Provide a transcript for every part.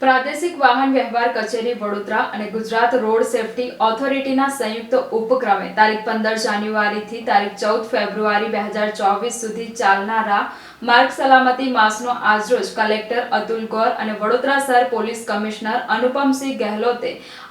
પ્રાદેશિક વાહન વ્યવહાર કચેરી વડોદરા અને ગુજરાત રોડ સેફટી ઓથોરિટીના સંયુક્ત ઉપક્રમે તારીખ પંદર જાન્યુઆરીથી તારીખ ચૌદ ફેબ્રુઆરી બે હજાર ચોવીસ સુધી ચાલનારા માર્ગ સલામતી માસનો આજરોજ કલેક્ટર અતુલ ગોર અને વડોદરા શહેર પોલીસ કમિશનર અનુપમસિંહ ગહેલોતે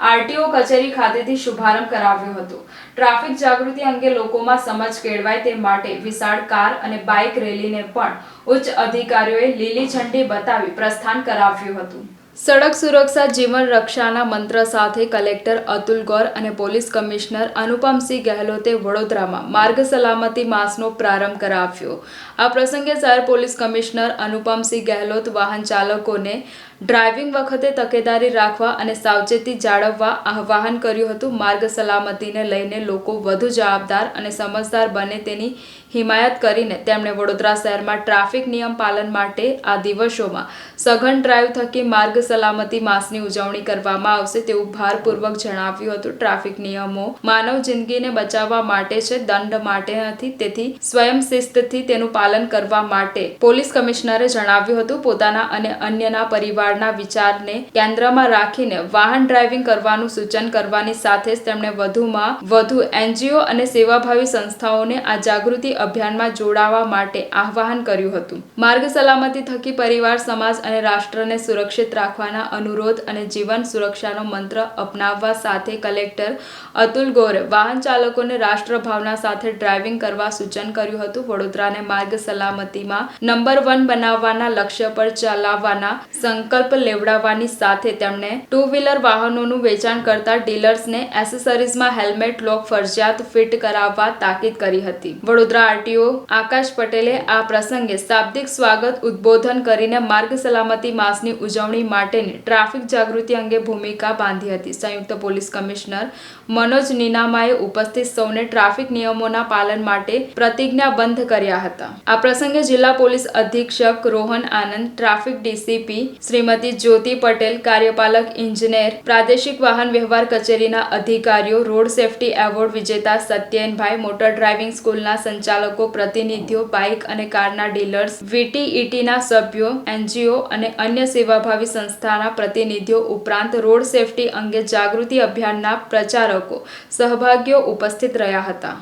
આરટીઓ કચેરી ખાતેથી શુભારંભ કરાવ્યો હતો. ટ્રાફિક જાગૃતિ અંગે લોકોમાં સમજ કેળવાય તે માટે વિશાળ કાર અને બાઇક રેલીને પણ ઉચ્ચ અધિકારીઓએ લીલી ઝંડી બતાવી પ્રસ્થાન કરાવ્યું હતું. સડક સુરક્ષા જીવન રક્ષાના મંત્ર સાથે કલેક્ટર અતુલ ગોર અને પોલીસ કમિશનર અનુપમસિંહ ગહેલોતે વડોદરામાં માર્ગ સલામતી માસનો પ્રારંભ કરાવ્યો. આ પ્રસંગે શહેર પોલીસ કમિશનર અનુપમસિંહ ગહેલોત વાહન ચાલકોને ડ્રાઇવિંગ વખતે તકેદારી રાખવા અને સાવચેતી જાળવવા આહ્વાન કર્યું હતું. માર્ગ સલામતીને લઈને લોકો વધુ જવાબદાર અને સમજદાર બને તેની હિમાયત કરીને તેમણે વડોદરા શહેરમાં ટ્રાફિક નિયમ પાલન માટે આ દિવસોમાં સઘન ડ્રાઇવ થકી માર્ગ સલામતી માસની ઉજવણી કરવામાં આવશે તેવું ભારપૂર્વક જણાવ્યું હતું. ટ્રાફિક નિયમો માનવ જિંદગીને બચાવવા માટે છે, દંડ માટે નથી. તેથી સ્વયં શિસ્તથી તેનું પાલન કરવા માટે પોલીસ કમિશનરે જણાવ્યું હતું. પોતાના અને અન્યના પરિવારના વિચારને કેન્દ્રમાં રાખીને વાહન ડ્રાઇવિંગ કરવાનું સૂચન કરવાની સાથે જ તેમણે વધુમાં વધુ એનજીઓ અને સેવાભાવી સંસ્થાઓને આ જાગૃતિ અભિયાનમાં જોડાવા માટે આહ્વાન કર્યું હતું. માર્ગ સલામતી થકી પરિવાર, સમાજ અને રાષ્ટ્રને સુરક્ષિત રાખવાના અનુરોધ અને જીવન સુરક્ષાનો મંત્ર અપનાવવા સાથે કલેક્ટર અતુલ ગોરે વાહન ચાલકોને રાષ્ટ્રભાવના સાથે ડ્રાઇવિંગ કરવા સૂચન કર્યું હતું. વડોદરાને માર્ગ સલામતીમાં નંબર વન બનાવવાના લક્ષ્ય પર ચલાવવાના સંકલ્પ લેવડાવવાની સાથે તેમણે ટુ વ્હીલર વાહનોનું વેચાણ કરતા ડીલર્સને એસેસરીઝમાં હેલ્મેટ, લોક ફરજિયાત ફિટ કરાવવા તાકીદ કરી હતી. વડોદરા આરટીઓ આકાશ પટેલે આ પ્રસંગે શાબ્દિક સ્વાગત ઉદ્બોધન કરીને માર્ગ સલામતી માસની ઉજવણી માટેની ટ્રાફિક જાગૃતિ અંગે ભૂમિકા બાંધી હતી. સંયુક્ત પોલીસ કમિશનર મનોજ નીનામાએ ઉપસ્થિત સૌને ટ્રાફિક નિયમોના પાલન માટે પ્રતિજ્ઞાબંધ કર્યા હતા. આ પ્રસંગે જિલ્લા પોલીસ અધિક્ષક રોહન આનંદ, ટ્રાફિક ડીસીપી શ્રીમતી જ્યોતિ પટેલ, કાર્યપાલક, ઇજનેર, પ્રાદેશિક વાહન વ્યવહાર કચેરીના અધિકારીઓ, રોડ સેફટી એવોર્ડ વિજેતા સત્યેનભાઈ મોટર ડ્રાઇવિંગ સ્કૂલના સંચાલકો, પ્રતિનિધિઓ, બાઇક અને કારના ડીલર્સ, વીટીઈટીના સભ્યો, એનજીઓ અને અન્ય સેવાભાવી સંસ્થાના પ્રતિનિધિઓ ઉપરાંત રોડ સેફટી અંગે જાગૃતિ અભિયાનના પ્રચારકો સહભાગીઓ ઉપસ્થિત રહ્યા હતા.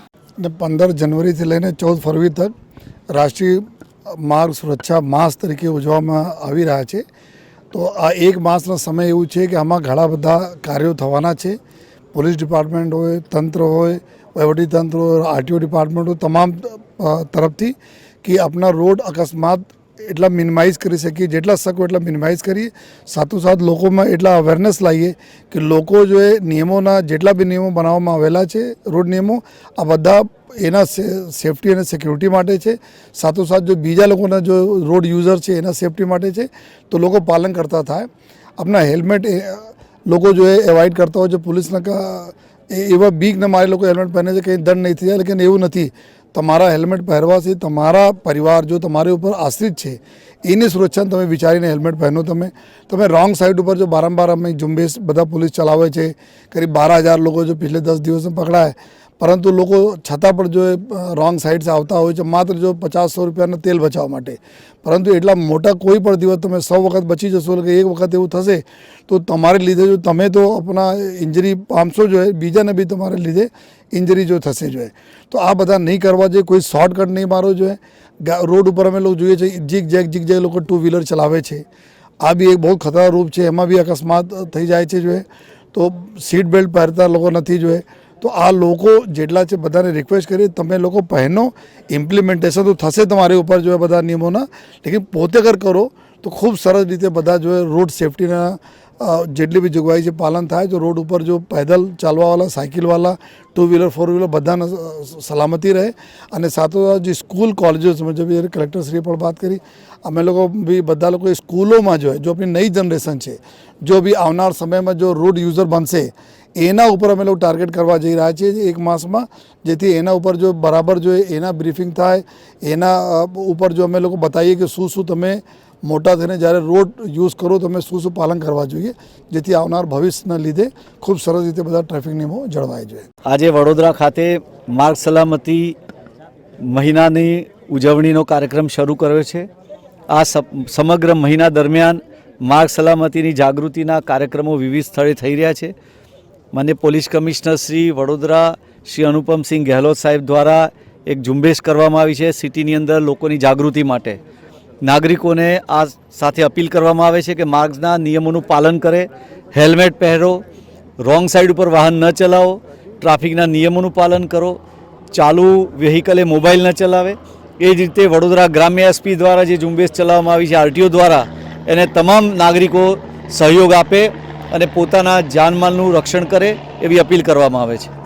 પંદર જનવરીથી લઈને ચૌદ ફરવરી તક રાષ્ટ્રીય માર્ગ સુરક્ષા માસ તરીકે ઉજવવામાં આવી રહ્યા છે. તો આ એક માસનો સમય એવું છે કે આમાં ઘણા બધા કાર્યો થવાના છે. પોલીસ ડિપાર્ટમેન્ટ હોય, તંત્ર હોય તંત્ર હોય, આરટીઓ ડિપાર્ટમેન્ટ હોય, તમામ તરફથી કે આપણા રોડ અકસ્માત એટલા મિનિમાઇઝ કરી શકીએ, જેટલા શકો એટલા મિનિમાઇઝ કરીએ. સાથોસાથ લોકોમાં એટલા અવેરનેસ લાવીએ કે લોકો જો એ નિયમોના જેટલા બી નિયમો બનાવવામાં આવેલા છે, રોડ નિયમો, આ બધા એના સેફટી અને સિક્યુરિટી માટે છે. સાથોસાથ જો બીજા લોકોના જો રોડ યુઝર છે, એના સેફટી માટે છે, તો લોકો પાલન કરતા થાય. આપણા હેલ્મેટ લોકો જો એ એવોઇડ કરતા હોય છે પોલીસના એવા બીકને મારે લોકો હેલ્મેટ પહેરે છે કંઈ દંડ નહીં થઈ જાય, લેકિન એવું નથી. તમારા હેલ્મેટ પહેરવાથી તમારા પરિવાર જો તમારી ઉપર આશ્રિત છે, એની સુરક્ષાને તમે વિચારીને હેલ્મેટ પહેરો તમે. તમે રોંગ સાઈડ ઉપર જો બારંબાર અમે ઝુંબેશ બધા પોલીસ ચલાવે છે, કરીબ બાર હજાર લોકો જો પિછલે દસ દિવસમાં પકડાય પરંતુ લોકો છતાં પણ જો રોંગ સાઇડ્સ આવતા હોય છે, માત્ર જો પચાસ સો રૂપિયાના તેલ બચાવવા માટે. પરંતુ એટલા મોટા કોઈ પણ દિવસ તમે સો વખત બચી જશો કે એક વખત એવું થશે, તો તમારે લીધે જો તમે તો આપણા ઇન્જરી પામશો જો બીજાને બી તમારે લીધે ઇન્જરી જો થશે જો તો આ બધા નહીં કરવા જોઈએ, કોઈ શોર્ટકટ નહીં મારવો જોઈએ. રોડ ઉપર અમે લોકો જોઈએ છીએ, જીગ જેગ જીગ જેગ લોકો ટુ વ્હીલર ચલાવે છે. આ બી એક બહુ ખતરા રૂપ છે, એમાં બી અકસ્માત થઈ જાય છે જોઈએ તો સીટ બેલ્ટ પહેરતા લોકો નથી જોઈએ તો આ લોકો જેટલા છે બધાને રિક્વેસ્ટ કરી, તમે લોકો પહેનો ઇમ્પ્લિમેન્ટેશન તો થશે તમારી ઉપર જો બધા નિયમોના, લેકિન પોતે કર કરો, તો ખૂબ સરસ રીતે બધા જો રોડ સેફટીના જેટલી બી જોગવાઈ છે, પાલન થાય, તો રોડ ઉપર જો પેદલ ચાલવાવાળા, સાયકલવાળા ટુ વ્હીલર ફોર વ્હીલર બધાને સલામતી રહે. અને સાથોસાથ જે સ્કૂલ કોલેજો જે કલેક્ટરશ્રીએ પણ વાત કરી, અમે લોકો બી બધા લોકો સ્કૂલોમાં જો જો આપણી નવી જનરેશન છે, જો બી આવનાર સમયમાં જો રોડ યુઝર બનશે એના ઉપર અમે લોકો ટાર્ગેટ કરવા જઈ રહ્યા છીએ એક માસમાં, જેથી એના ઉપર જો બરાબર જો એના બ્રીફિંગ થાય, એના ઉપર જો અમે લોકો બતાવીએ કે શું શું તમે મોટા થઈને જ્યારે રોડ યુઝ કરો તમે શું શું પાલન કરવા જોઈએ, જેથી આવનાર ભવિષ્યના લીધે ખૂબ સરસ રીતે બધા ટ્રાફિક નિયમો જળવાય જોઈએ આજે વડોદરા ખાતે માર્ગ સલામતી મહિનાની ઉજવણીનો કાર્યક્રમ શરૂ કર્યો છે. આ સમગ્ર મહિના દરમિયાન માર્ગ સલામતીની જાગૃતિના કાર્યક્રમો વિવિધ સ્થળે થઈ રહ્યા છે. મને પોલીસ કમિશનર શ્રી વડોદરા શ્રી અનુપમસિંહ ગેહલોત સાહેબ દ્વારા એક ઝુંબેશ કરવામાં આવી છે સિટીની અંદર લોકોની જાગૃતિ માટે. નાગરિકોને આ સાથે અપીલ કરવામાં આવે છે કે માર્ગના નિયમોનું પાલન કરે, હેલ્મેટ પહેરો, રોંગ સાઈડ ઉપર વાહન ન ચલાવો, ટ્રાફિકના નિયમોનું પાલન કરો, ચાલુ વ્હીકલે મોબાઈલ ન ચલાવે. એ જ રીતે વડોદરા ગ્રામ્ય એસપી દ્વારા જે ઝુંબેશ ચલાવવામાં આવી છે, આરટીઓ દ્વારા, એને તમામ નાગરિકો સહયોગ આપે અને પોતાના જાનમાલનું રક્ષણ કરે એવી અપીલ કરવામાં આવે છે.